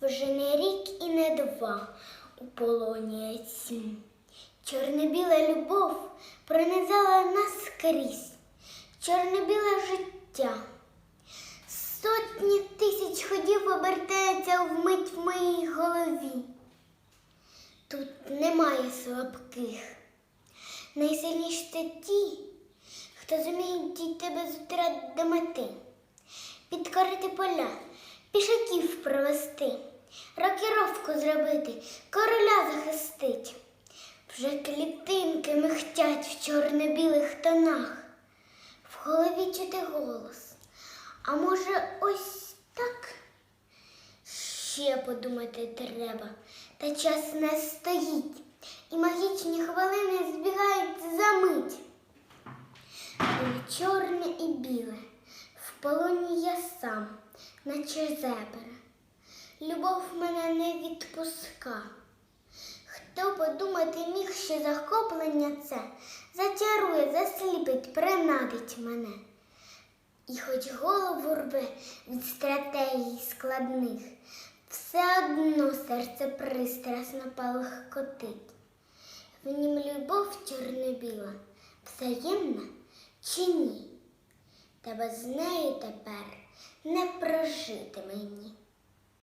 Вже не рік і не два у полоні сім. Чорно-біла любов пронизала нас скрізь, чорно-біле життя. Сотні тисяч ходів обертається вмить в моїй голові. Тут немає слабких. Найсильніші це ті, хто зуміє дійти без втрат до мети, підкорити поля, пішаків провести, рокіровку зробити, короля захистить. Вже клітинки михтять в чорно-білих тонах, в голові чути голос. А може, ось так? Ще подумати треба, та час не стоїть, і магічні хвилини збігають за мить. Чорне і біле, в полоні я сам, наче зебра. Любов мене не відпуска. Хто подумати міг, що захоплення це зачарує, засліпить, принадить мене. І хоч голову рве від стратегій складних, все одно серце пристрасно палахкотить. В нім любов чорно-біла, взаємна чи ні? Та без неї тепер не прожити мені.